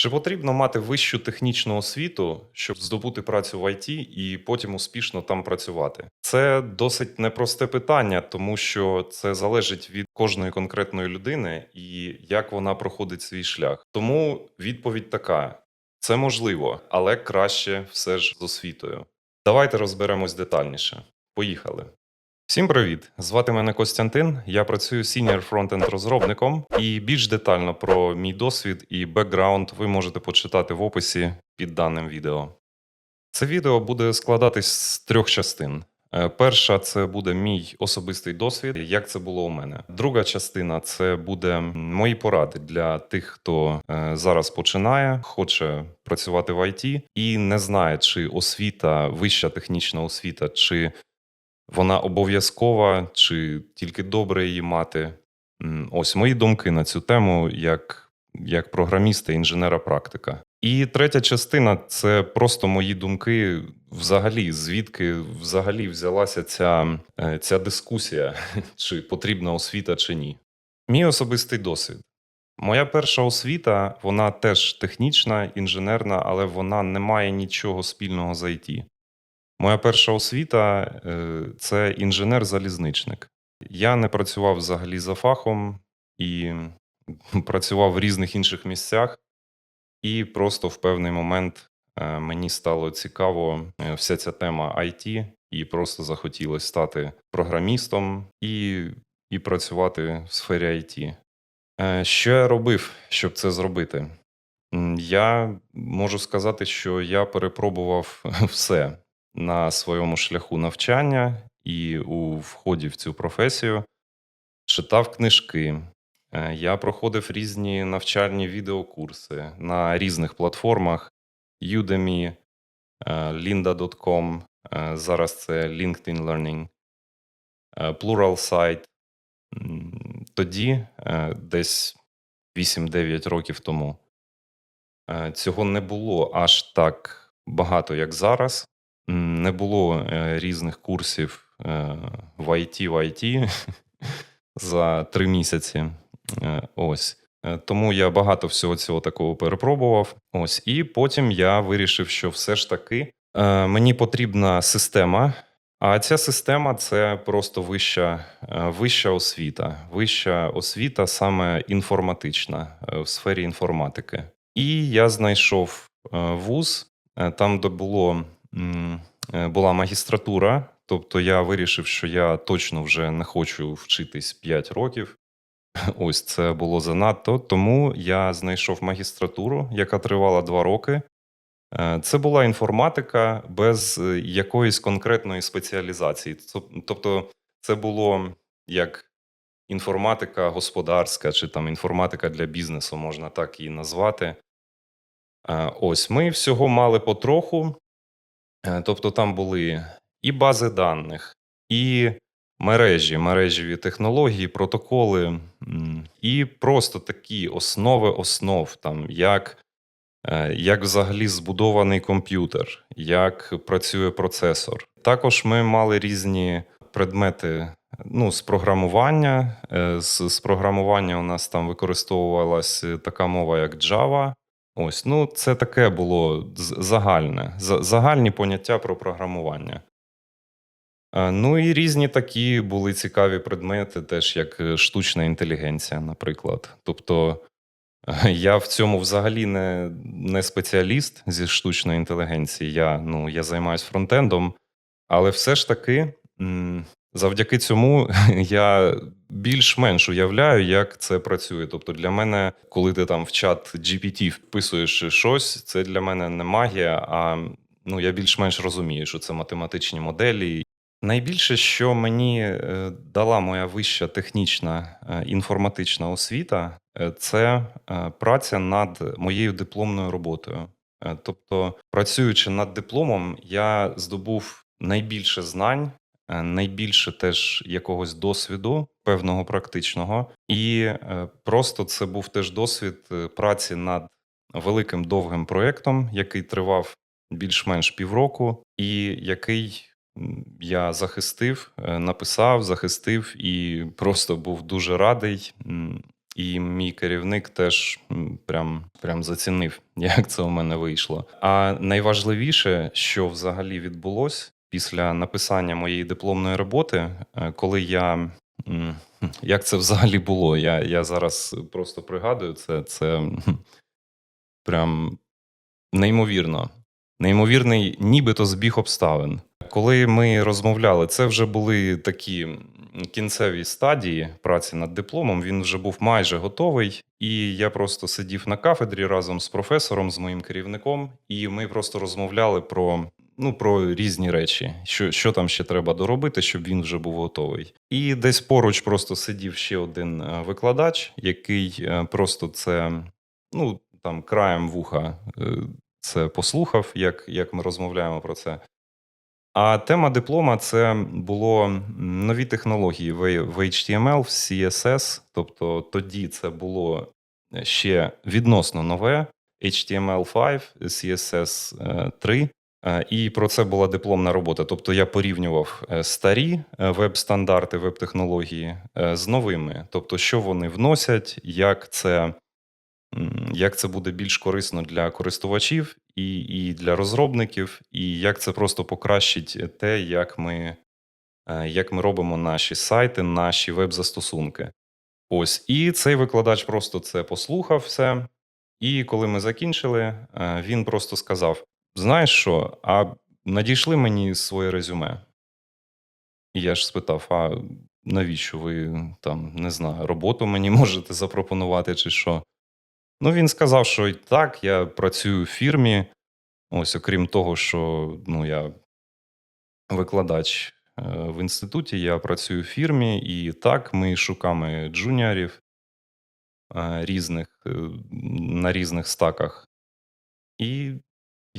Чи потрібно мати вищу технічну освіту, щоб здобути працю в ІТ і потім успішно там працювати? Це досить непросте питання, тому що це залежить від кожної конкретної людини і як вона проходить свій шлях. Тому відповідь така: це можливо, але краще все ж з освітою. Давайте розберемось детальніше. Поїхали. Всім привіт! Звати мене Костянтин. Я працюю сіньор фронтенд розробником, і більш детально про мій досвід і бекграунд ви можете почитати в описі під даним відео. Це відео буде складатись з трьох частин. Е, Перша це буде мій особистий досвід, як це було у мене. Друга частина це буде мої поради для тих, хто е, зараз починає, хоче працювати в ІТ і не знає, чи освіта, вища технічна освіта, чи вона обов'язкова, чи тільки добре її мати. Ось мої думки на цю тему як, як програміста, інженера практика. І третя частина це просто мої думки взагалі, звідки взагалі взялася ця, е, ця дискусія, чи потрібна освіта, чи ні. Мій особистий досвід. Моя перша освіта, вона теж технічна, інженерна, але вона не має нічого спільного з IT. Моя перша освіта е, це інженер-залізничник. Я не працював взагалі за фахом і працював в різних інших місцях, і просто в певний момент е, мені стало цікаво е, вся ця тема IT, і просто захотілося стати програмістом і, і працювати в сфері IT. Що я робив, щоб це зробити? Я можу сказати, що я перепробував все на своєму шляху навчання і у вході в цю професію. Читав книжки, е, я проходив різні навчальні відеокурси на різних платформах: Udemy, е, lynda.com, е, зараз це LinkedIn Learning, Pluralsight. Тоді, десь 8-9 років тому, цього не було аж так багато, як зараз. Не було е, різних курсів е, в IT в IT за три місяці. Е, Ось. Тому я багато всього цього такого перепробував. Ось. І потім я вирішив, що все ж таки мені потрібна система. А ця система це просто вища, вища освіта. Вища освіта саме інформатична в сфері інформатики. І я знайшов вуз, там, де було, була магістратура. Тобто я вирішив, що я точно вже не хочу вчитись 5 років. Ось це було занадто. Тому я знайшов магістратуру, яка тривала 2 роки. Е, Це була інформатика без е, якоїсь конкретної спеціалізації. Тобто, це було як інформатика господарська, чи там інформатика для бізнесу, можна так її назвати. Е, Ось ми всього мали потроху. Е, Тобто, там були і бази даних, і мережі, мережеві технології, протоколи, і просто такі основи основ, там як е, як взагалі збудований комп'ютер, як працює процесор. Також ми мали різні предмети ну, з програмування. Е, З, з програмування у нас там використовувалась така мова, як Java. Ось, ну, це таке було загальне, загальні поняття про програмування. Е, Ну і різні такі були цікаві предмети, теж як е, штучна інтелігенція, наприклад. Тобто е, я в цьому взагалі не, не спеціаліст зі штучної інтелігенції. Я, ну, я займаюся фронтендом, але все ж таки, завдяки цьому я більш-менш уявляю, як це працює. Тобто, для мене, коли ти там в чат GPT вписуєш щось, це для мене не магія, а ну, я більш-менш розумію, що це математичні моделі. Найбільше, що мені е, дала моя вища технічна е, інформатична освіта, е, це праця над моєю дипломною роботою. Тобто, працюючи над дипломом, я здобув найбільше знань, найбільше теж якогось досвіду, певного практичного, і е, просто це був теж досвід е, праці над великим довгим проєктом, який тривав більш-менш півроку, і який я захистив, е, написав, захистив і просто був дуже радий. І мій керівник теж прям, прям зацінив, як це у мене вийшло. А найважливіше, що взагалі відбулось після написання моєї дипломної роботи, е, коли я. Як це взагалі було? Я, я зараз просто пригадую це. Це прям неймовірно. Неймовірний, нібито збіг обставин. Коли ми розмовляли, це вже були такі кінцеві стадії праці над дипломом. Він вже був майже готовий, і я просто сидів на кафедрі разом з професором, з моїм керівником, і ми просто розмовляли про. Ну, про різні речі, що, що там ще треба доробити, щоб він вже був готовий. І десь поруч просто сидів ще один е, викладач, який е, просто це ну, там краєм вуха е, це послухав, як, як ми розмовляємо про це. А тема диплома це було нові технології в HTML, в CSS. Тобто тоді це було ще відносно нове HTML5, CSS 3. Е, І про це була дипломна робота. Тобто я порівнював е, старі е, веб-стандарти, веб-технології е, з новими. Тобто, що вони вносять, як це як це буде більш корисно для користувачів і, і для розробників, і як це просто покращить те, як ми, е, як ми робимо наші сайти, наші веб-застосунки. Ось, і цей викладач просто це послухав все. І коли ми закінчили, е, він просто сказав: Знаєш що, а надійшли мені своє резюме. І я ж спитав: а навіщо ви там, не знаю, роботу мені можете запропонувати чи що? Ну, він сказав, що так, я працюю в фірмі. Ось, окрім того, що ну, я викладач е, в інституті, я працюю в фірмі, і так, ми шукаємо джуніорів е, різних е, на різних стаках. І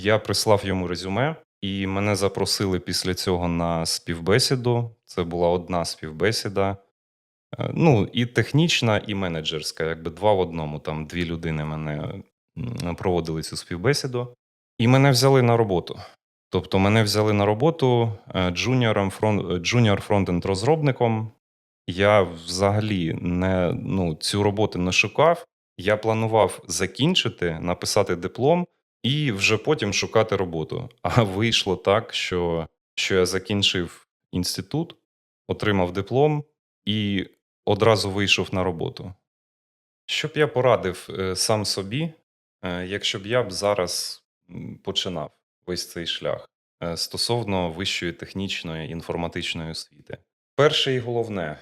я прислав йому резюме, і мене запросили після цього на співбесіду. Це була одна співбесіда. Е, Ну, і технічна, і менеджерська, якби два в одному. Там дві людини мене проводили цю співбесіду. І мене взяли на роботу. Тобто, мене взяли на роботу е, джуніором е, джуніор фронтенд розробником. Я взагалі не, ну, цю роботу не шукав. Я планував закінчити, написати диплом і вже потім шукати роботу. А вийшло так, що, що я закінчив інститут, отримав диплом і одразу вийшов на роботу. Що б я порадив е, сам собі, е, якщо б я б зараз починав весь цей шлях е, стосовно вищої технічної інформатичної освіти? Перше і головне,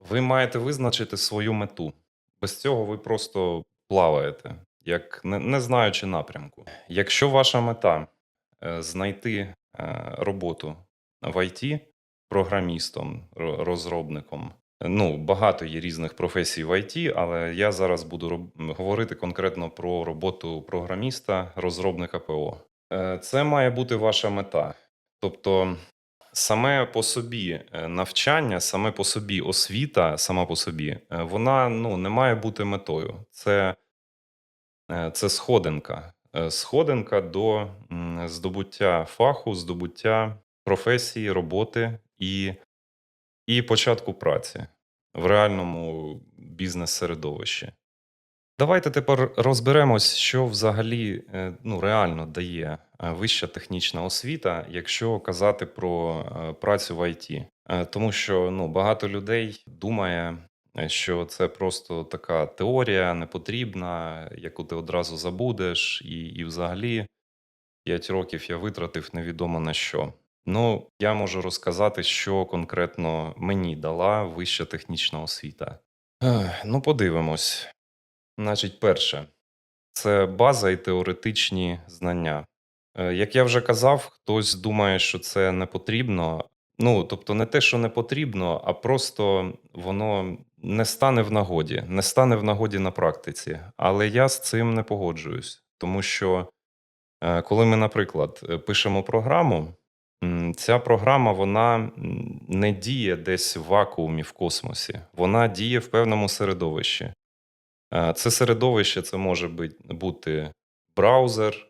ви маєте визначити свою мету. Без цього ви просто плаваєте, як не, не знаючи напрямку. Якщо ваша мета е, знайти е, роботу в IT програмістом, розробником. Ну, багато є різних професій в IT, але я зараз буду говорити конкретно про роботу програміста, розробника ПО. Е, Це має бути ваша мета. Тобто, саме по собі е, навчання, саме по собі освіта, сама по собі, е, вона ну, не має бути метою. Це, е, це сходинка. Е, Сходинка до здобуття фаху, здобуття професії, роботи і, і початку праці в реальному бізнес-середовищі. Давайте тепер розберемось, що взагалі е, ну, реально дає е, вища технічна освіта, якщо казати про е, працю в ІТ. Е, Тому що ну, багато людей думає, е, що це просто така теорія непотрібна, яку ти одразу забудеш, і, і взагалі 5 років я витратив невідомо на що. Ну, я можу розказати, що конкретно мені дала вища технічна освіта. Ех, Ну, подивимось. Значить, перше, це база і теоретичні знання. Е, Як я вже казав, хтось думає, що це не потрібно. Ну, тобто, не те, що не потрібно, а просто воно не стане в нагоді, не стане в нагоді на практиці. Але я з цим не погоджуюсь, тому що е, коли ми, наприклад, е, пишемо програму, ця програма вона не діє десь в вакуумі в космосі, вона діє в певному середовищі. Е, Це середовище це може бути браузер,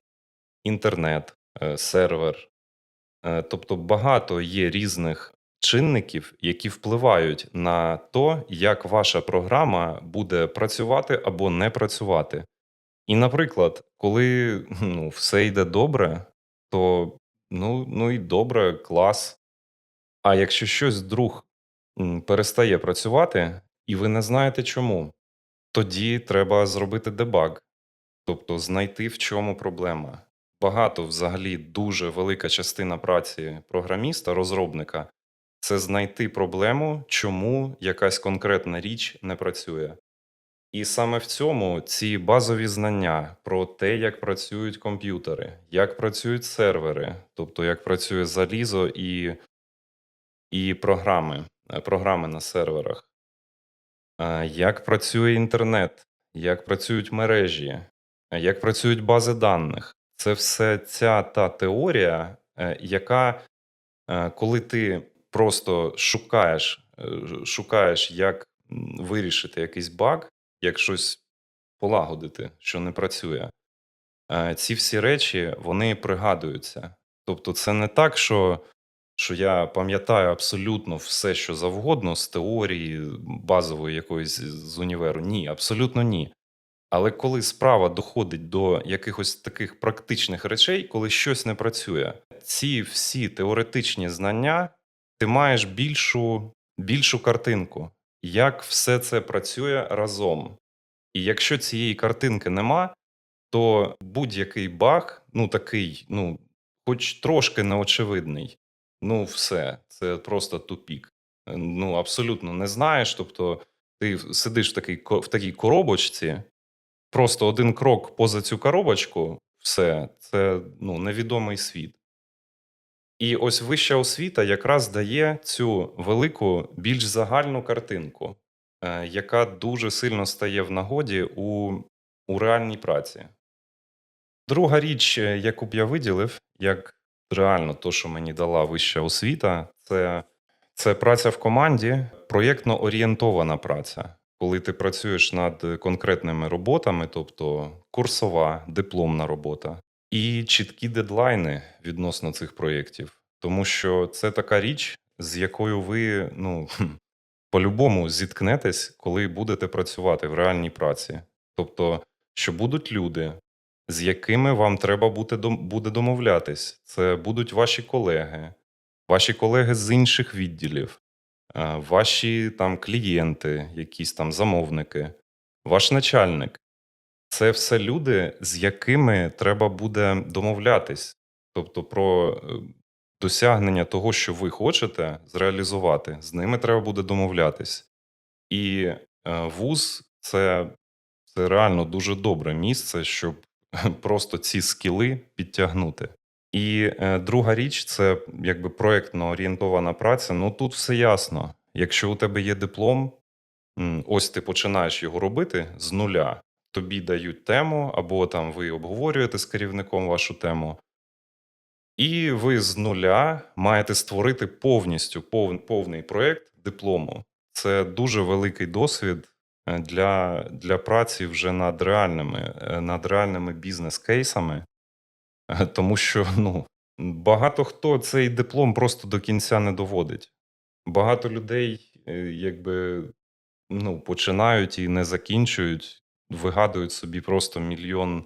інтернет, сервер. Тобто багато є різних чинників, які впливають на то, як ваша програма буде працювати або не працювати. І, наприклад, коли ну, все йде добре, то ну, ну і добре, клас. А якщо щось вдруг перестає працювати, і ви не знаєте чому, тоді треба зробити дебаг, тобто знайти в чому проблема. Багато взагалі дуже велика частина праці програміста, розробника це знайти проблему, чому якась конкретна річ не працює. І саме в цьому ці базові знання про те, як працюють комп'ютери, як працюють сервери, тобто як працює залізо і, і програми, е, програми на серверах, е, як працює інтернет, як працюють мережі, е, як працюють бази даних. Це все ця та теорія, яка, коли ти просто шукаєш, е, шукаєш, як вирішити якийсь баг, як щось полагодити, що не працює. Е, Ці всі речі вони пригадуються. Тобто, це не так, що, що я пам'ятаю абсолютно все, що завгодно з теорії базової якоїсь з універу. Ні, абсолютно ні. Але коли справа доходить до якихось таких практичних речей, коли щось не працює, ці всі теоретичні знання ти маєш більшу, більшу картинку, як все це працює разом. І якщо цієї картинки нема, то будь-який баг, ну такий, ну, хоч трошки неочевидний, ну все, це просто тупік. Ну, абсолютно не знаєш. Тобто, ти сидиш в такій, в такій коробочці, просто один крок поза цю коробочку, все, це ну, невідомий світ. І ось вища освіта якраз дає цю велику, більш загальну картинку, е, яка дуже сильно стає в нагоді у, у реальній праці. Друга річ, е, яку б я виділив, як реально то, що мені дала вища освіта, це, це праця в команді, проєктно орієнтована праця. Коли ти працюєш над конкретними роботами, тобто курсова, дипломна робота, і чіткі дедлайни відносно цих проєктів. Тому що це така річ, з якою ви ну, по-любому зіткнетесь, коли будете працювати в реальній праці. Тобто, що будуть люди, з якими вам треба бути, буде домовлятись. Це будуть ваші колеги, ваші колеги з інших відділів, ваші там клієнти, якісь там замовники, ваш начальник. Це все люди, з якими треба буде домовлятись. Тобто про е, досягнення того, що ви хочете зреалізувати, з ними треба буде домовлятись. І е, вуз це, це реально дуже добре місце, щоб просто ці скіли підтягнути. І е, друга річ це якби проєктно орієнтована праця. Ну тут все ясно. Якщо у тебе є диплом, ось ти починаєш його робити з нуля. Тобі дають тему, або там ви обговорюєте з керівником вашу тему, і ви з нуля маєте створити повністю пов- повний проєкт диплому. Це дуже великий досвід е, для, для праці вже над реальними, е, над реальними бізнес-кейсами, Е, тому що ну, багато хто цей диплом просто до кінця не доводить. Багато людей якби ну, починають і не закінчують, вигадують собі просто мільйон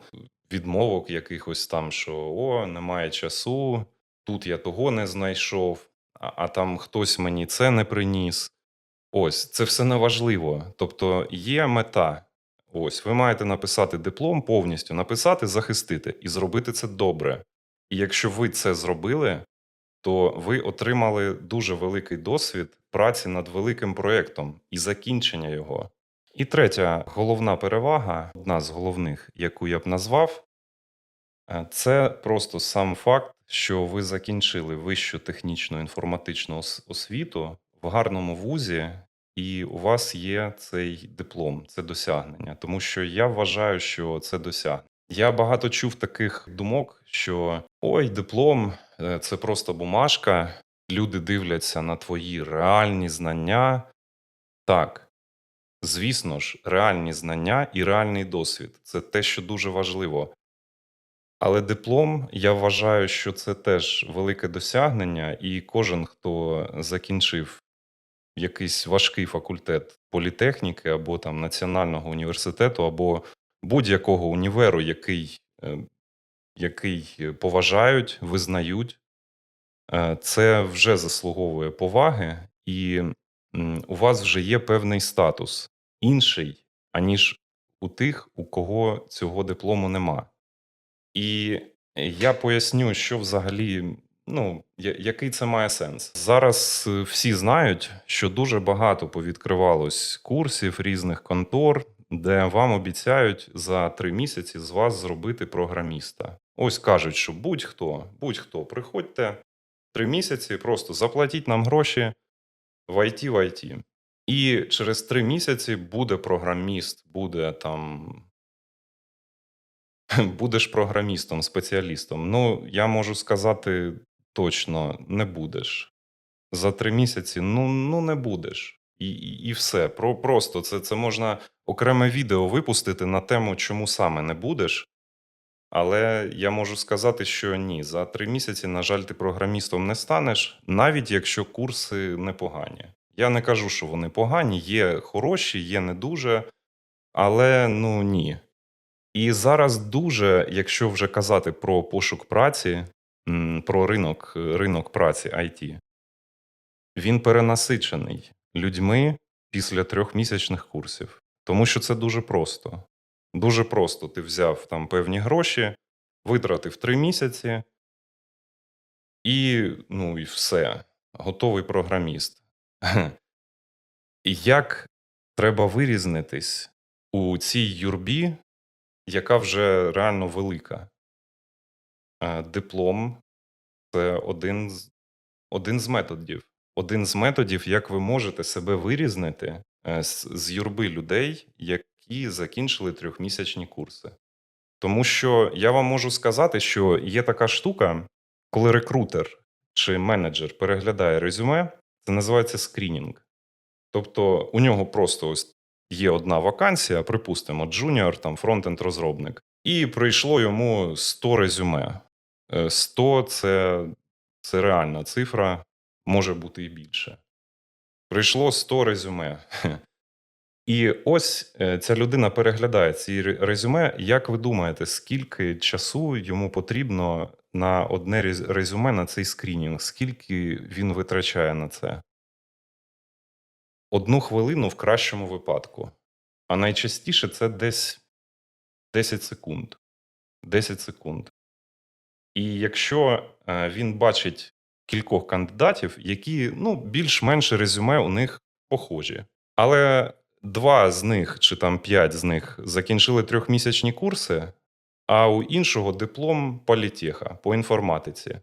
відмовок якихось там, що о, немає часу, тут я того не знайшов, а, а там хтось мені це не приніс. Ось, це все неважливо. Тобто є мета. Ось, ви маєте написати диплом повністю, написати, захистити і зробити це добре. І якщо ви це зробили, то ви отримали дуже великий досвід праці над великим проєктом і закінчення його. І третя головна перевага, одна з головних, яку я б назвав, е, це просто сам факт, що ви закінчили вищу технічну інформатичну освіту в гарному вузі, і у вас є цей диплом, це досягнення. Тому що я вважаю, що це досягнення. Я багато чув таких думок, що ой, диплом е, це просто бумажка. Люди дивляться на твої реальні знання. Так, звісно ж, реальні знання і реальний досвід це те, що дуже важливо. Але диплом, я вважаю, що це теж велике досягнення, і кожен, хто закінчив якийсь важкий факультет політехніки або там національного університету, або будь-якого універу, який, е, який поважають, визнають, е, це вже заслуговує поваги, і у вас вже є певний статус інший, аніж у тих, у кого цього диплому нема. І я поясню, що взагалі, ну, який це має сенс. Зараз е, всі знають, що дуже багато повідкривалось курсів різних контор, де вам обіцяють за три місяці з вас зробити програміста. Ось кажуть, що будь-хто, будь-хто, приходьте три місяці, просто заплатіть нам гроші в IT в IT. І через три місяці буде програміст, буде там будеш програмістом, спеціалістом. Ну, я можу сказати точно, не будеш. За три місяці ну, ну не будеш. І, і, і все. Про, просто це, це можна окреме відео випустити на тему, чому саме не будеш. Але я можу сказати, що ні, за три місяці, на жаль, ти програмістом не станеш, навіть якщо курси непогані. Я не кажу, що вони погані, є хороші, є не дуже, але ну ні. І зараз дуже, якщо вже казати про пошук праці, про ринок, ринок праці IT, він перенасичений людьми після трьохмісячних курсів. Тому що це дуже просто. Дуже просто ти взяв там певні гроші, витратив три місяці, і ну і все. Готовий програміст. Як треба вирізнитись у цій юрбі, яка вже реально велика? Е, Диплом це один з, один з методів. Один з методів, як ви можете себе вирізнити е, з, з юрби людей, які закінчили трьохмісячні курси. Тому що я вам можу сказати, що є така штука, коли рекрутер чи менеджер переглядає резюме, це називається скрінінг. Тобто у нього просто ось є одна вакансія, припустимо, джуніор, там фронтенд розробник, і прийшло йому 100 резюме. Е, 100 це, це реальна цифра, може бути і більше. Прийшло 100 резюме. І ось е, ця людина переглядає ці резюме. Як ви думаєте, скільки часу йому потрібно на одне резюме на цей скрінінг? Скільки він витрачає на це? Одну хвилину в кращому випадку. А найчастіше це десь 10 секунд. 10 секунд. І якщо е, він бачить кількох кандидатів, які ну, більш-менш резюме у них похожі, але два з них чи там п'ять з них закінчили трьохмісячні курси, а у іншого диплом політеха по інформатиці.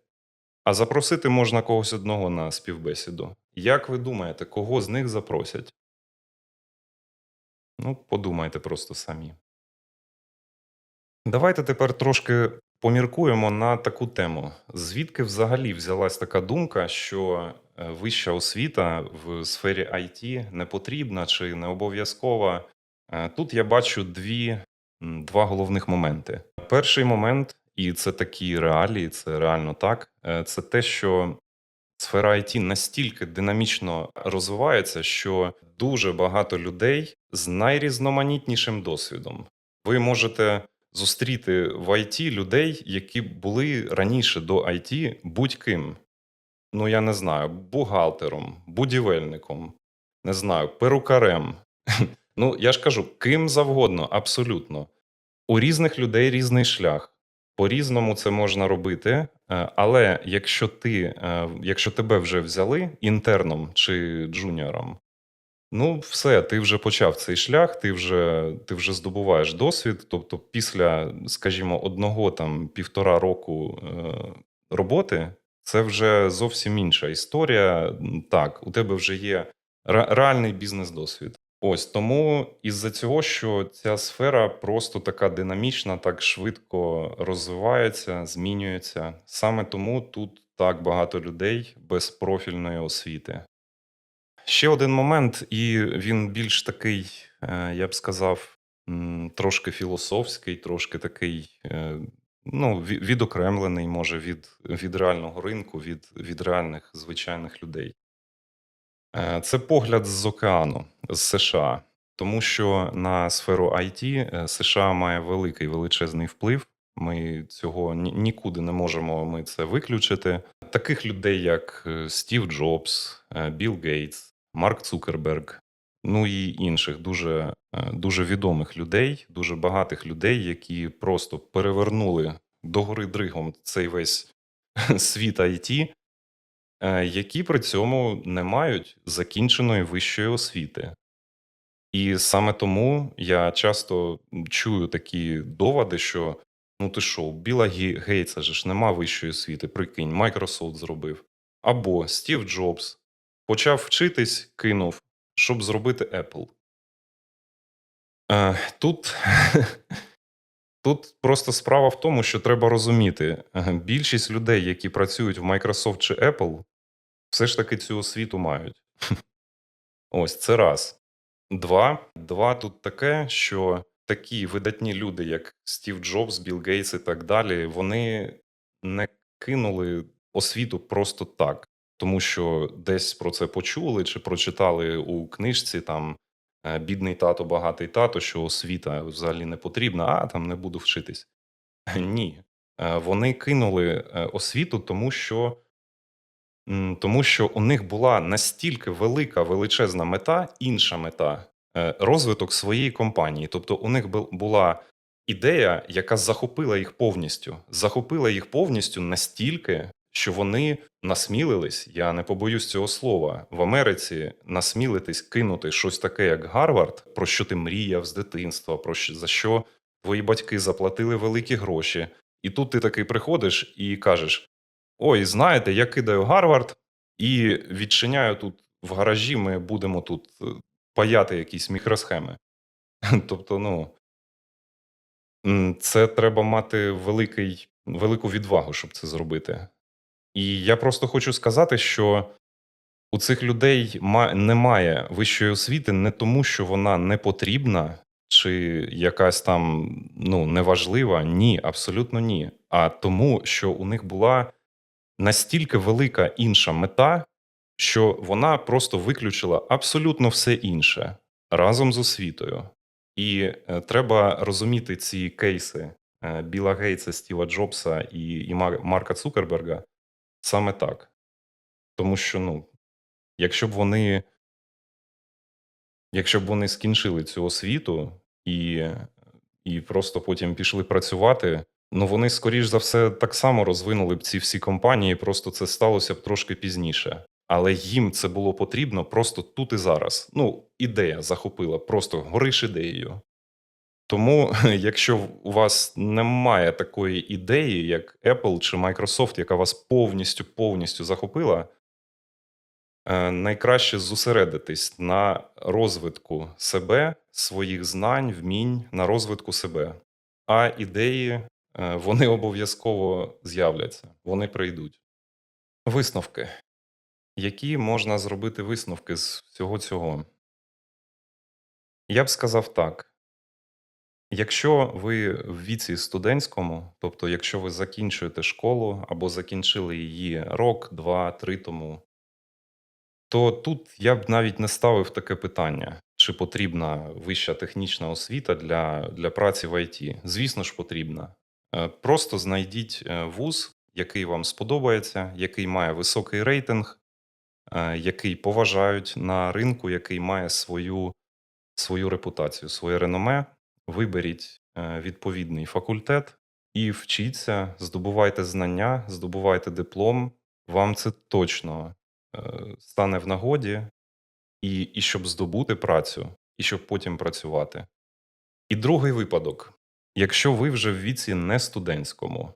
А запросити можна когось одного на співбесіду. Як ви думаєте, кого з них запросять? Ну, подумайте просто самі. Давайте тепер трошки поміркуємо на таку тему. Звідки взагалі взялась така думка, що вища освіта в сфері IT не потрібна чи не обов'язкова? Е, Тут я бачу дві, два головних моменти. Перший момент, і це такі реалії, це реально так, е, це те, що сфера IT настільки динамічно розвивається, що дуже багато людей з найрізноманітнішим досвідом. Ви можете зустріти в IT людей, які були раніше до IT будь-ким. Ну, я не знаю, бухгалтером, будівельником, не знаю, перукарем. Ну, я ж кажу, ким завгодно, абсолютно. У різних людей різний шлях. По-різному це можна робити, е, але якщо ти, е, якщо тебе вже взяли інтерном чи джуніором, ну все, ти вже почав цей шлях, ти вже, ти вже здобуваєш досвід. Тобто, після, скажімо, одного там півтора року е, роботи, це вже зовсім інша історія. Так, у тебе вже є реальний бізнес-досвід. Ось тому із-за цього, що ця сфера просто така динамічна, так швидко розвивається, змінюється. Саме тому тут так багато людей без профільної освіти. Ще один момент, і він більш такий, е, я б сказав, трошки філософський, трошки такий е, ну, відокремлений, може, від, від реального ринку, від, від реальних звичайних людей. Е, Це погляд з океану, з США, тому що на сферу IT е, США має великий величезний вплив. Ми цього ні- нікуди не можемо ми це виключити. Таких людей, як е, Стів Джобс, Білл Гейтс, Марк Цукерберг, ну і інших дуже, е, дуже відомих людей, дуже багатих людей, які просто перевернули догори дригом цей весь світ IT, е, які при цьому не мають закінченої вищої освіти. І саме тому я часто чую такі доводи, що ну ти що, Біла Гейтса ж нема вищої освіти, прикинь, Microsoft зробив. Або Стів Джобс почав вчитись, кинув, щоб зробити Apple. Е, Тут, тут просто справа в тому, що треба розуміти, е, більшість людей, які працюють в Microsoft чи Apple, все ж таки цю освіту мають. Ось це раз. Два. Два тут таке, що такі видатні люди, як Стів Джобс, Білл Гейтс і так далі, вони не кинули освіту просто так, тому що десь про це почули чи прочитали у книжці там е, бідний тато, багатий тато, що освіта взагалі не потрібна, а там не буду вчитись. Ні. Е, Вони кинули е, освіту, тому що Тому що у них була настільки велика величезна мета, інша мета розвиток своєї компанії. Тобто, у них була ідея, яка захопила їх повністю. Захопила їх повністю настільки, що вони насмілились, я не побоюсь цього слова, в Америці насмілитись кинути щось таке, як Гарвард, про що ти мріяв з дитинства, про що, за що твої батьки заплатили великі гроші. І тут ти такий приходиш і кажеш: Ой, знаєте, я кидаю Гарвард і відчиняю тут в гаражі. Ми будемо тут е, паяти якісь мікросхеми. Тобто, ну це треба мати великий, велику відвагу, щоб це зробити. І я просто хочу сказати, що у цих людей немає вищої освіти не тому, що вона не потрібна чи якась там ну, неважлива. Ні, абсолютно ні. А тому, що у них була настільки велика інша мета, що вона просто виключила абсолютно все інше разом з освітою. І е, треба розуміти ці кейси е, Біла Гейтса, Стіва Джобса і, і Марка Цукерберга саме так. Тому що, ну, якщо б вони, якщо б вони скінчили цю освіту і, і просто потім пішли працювати, ну вони, скоріш за все, так само розвинули б ці всі компанії, просто це сталося б трошки пізніше. Але їм це було потрібно просто тут і зараз. Ну, ідея захопила, просто гориш ідеєю. Тому, якщо у вас немає такої ідеї, як Apple чи Microsoft, яка вас повністю повністю захопила, е, найкраще зосередитись на розвитку себе, своїх знань, вмінь, на розвитку себе. А ідеї е, вони обов'язково з'являться, вони прийдуть. Висновки. Які можна зробити висновки з всього цього? Я б сказав так. Якщо ви в віці студентському, тобто якщо ви закінчуєте школу або закінчили її рок, два, три тому, то тут я б навіть не ставив таке питання, чи потрібна вища технічна освіта для, для праці в ІТ. Звісно ж, потрібна. Е, Просто знайдіть е, вуз, який вам сподобається, який має високий рейтинг, е, який поважають на ринку, який має свою, свою репутацію, своє реноме. Виберіть е, відповідний факультет і вчіться, здобувайте знання, здобувайте диплом. Вам це точно е, стане в нагоді, і, і щоб здобути працю, і щоб потім працювати. І другий випадок: якщо ви вже в віці не студентському,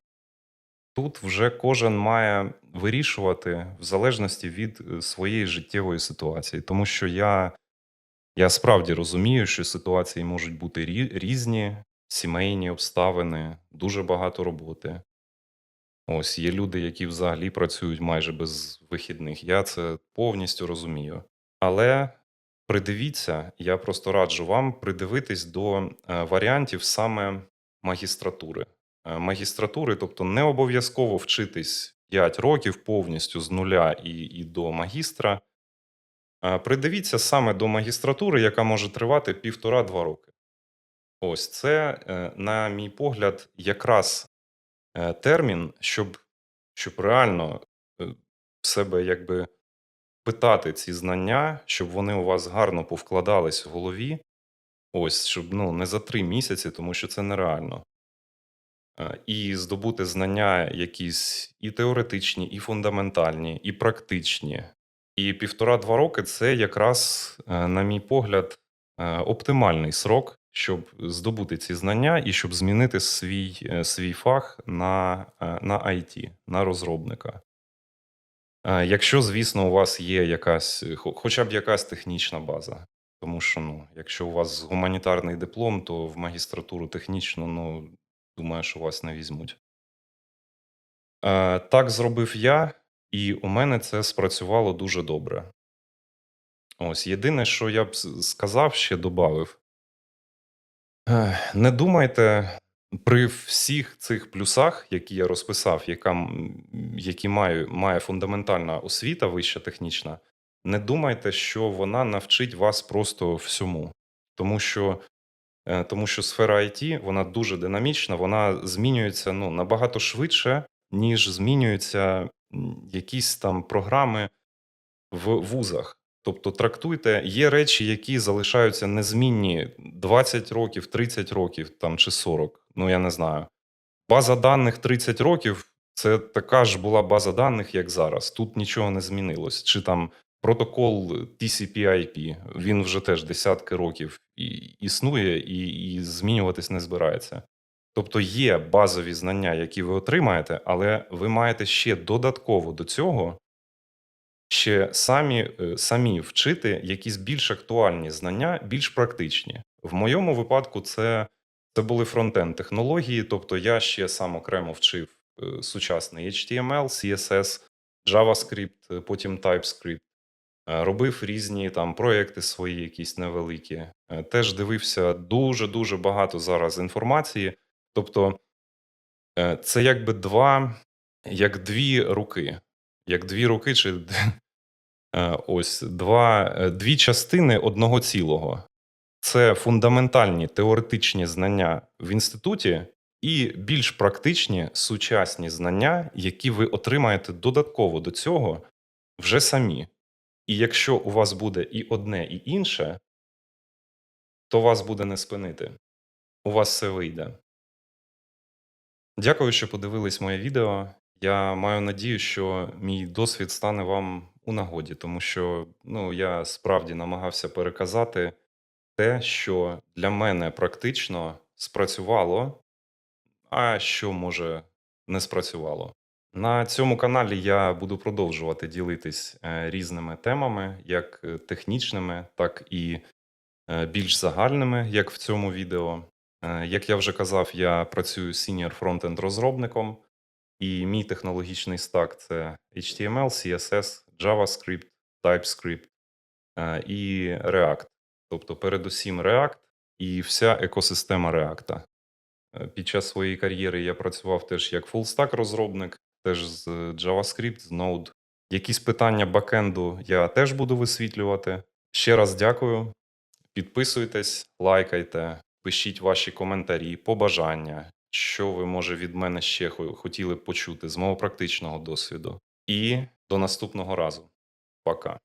тут вже кожен має вирішувати в залежності від е, своєї життєвої ситуації, тому що я, я справді розумію, що ситуації можуть бути різні, сімейні обставини, дуже багато роботи. Ось є люди, які взагалі працюють майже без вихідних. Я це повністю розумію. Але придивіться, я просто раджу вам придивитись до е, варіантів саме магістратури. е, магістратури, тобто не обов'язково вчитись 5 років повністю з нуля і, і до магістра. Е, Придивіться саме до магістратури, яка може тривати півтора-два роки. Ось це, е, на мій погляд, якраз е, термін, щоб, щоб реально себе якби питати ці знання, щоб вони у вас гарно повкладались в голові. Ось, щоб ну, не за три місяці, тому що це нереально. І здобути знання якісь і теоретичні, і фундаментальні, і практичні. І півтора-два роки це якраз, е, на мій погляд, е, оптимальний срок, щоб здобути ці знання і щоб змінити свій, е, свій фах на, на IT, на розробника. Якщо, звісно, у вас є якась, хоча б якась технічна база. Тому що, ну, якщо у вас гуманітарний диплом, то в магістратуру технічну, ну, думаю, що вас не візьмуть. Так зробив я, і у мене це спрацювало дуже добре. Ось єдине, що я б сказав, ще додав. Не думайте при всіх цих плюсах, які я розписав, яка, які має, має фундаментальна освіта вища технічна, не думайте, що вона навчить вас просто всьому. Тому що, е, тому що сфера IT вона дуже динамічна, вона змінюється ну, набагато швидше, ніж змінюються якісь там програми в вузах. Тобто трактуйте, є речі, які залишаються незмінні 20 років, 30 років там, чи 40, ну я не знаю. База даних 30 років це така ж була база даних, як зараз. Тут нічого не змінилось. Чи там протокол TCP/IP, він вже теж десятки років і- існує і, і змінюватись не збирається. Тобто є базові знання, які ви отримаєте, але ви маєте ще додатково до цього ще самі, е, самі вчити якісь більш актуальні знання, більш практичні. В моєму випадку це, це були фронтенд технології, тобто я ще сам окремо вчив е, сучасний HTML, CSS, JavaScript, е, потім TypeScript. Робив різні там проекти свої, якісь невеликі. Теж дивився дуже дуже багато зараз інформації. Тобто, е, це якби два, як дві руки. Як дві руки, чи Е, ось два, е, дві частини одного цілого. Це фундаментальні теоретичні знання в інституті і більш практичні сучасні знання, які ви отримаєте додатково до цього вже самі. І якщо у вас буде і одне, і інше, то вас буде не спинити. У вас все вийде. Дякую, що подивились моє відео. Я маю надію, що мій досвід стане вам у нагоді, тому що ну, я справді намагався переказати те, що для мене практично спрацювало, а що може не спрацювало. На цьому каналі я буду продовжувати ділитись е, різними темами, як е, технічними, так і е, більш загальними, як в цьому відео. Е, Як я вже казав, я працюю senior фронтенд розробником, і мій технологічний стак це HTML, CSS, JavaScript, TypeScript е, і React. Тобто, передусім React і вся екосистема React. Е, Під час своєї кар'єри я працював теж як full-stack розробник, теж з JavaScript, з Node. Якісь питання бакенду я теж буду висвітлювати. Ще раз дякую. Підписуйтесь, лайкайте, пишіть ваші коментарі, побажання, що ви, може, від мене ще хотіли почути з мого практичного досвіду. І до наступного разу. Пока.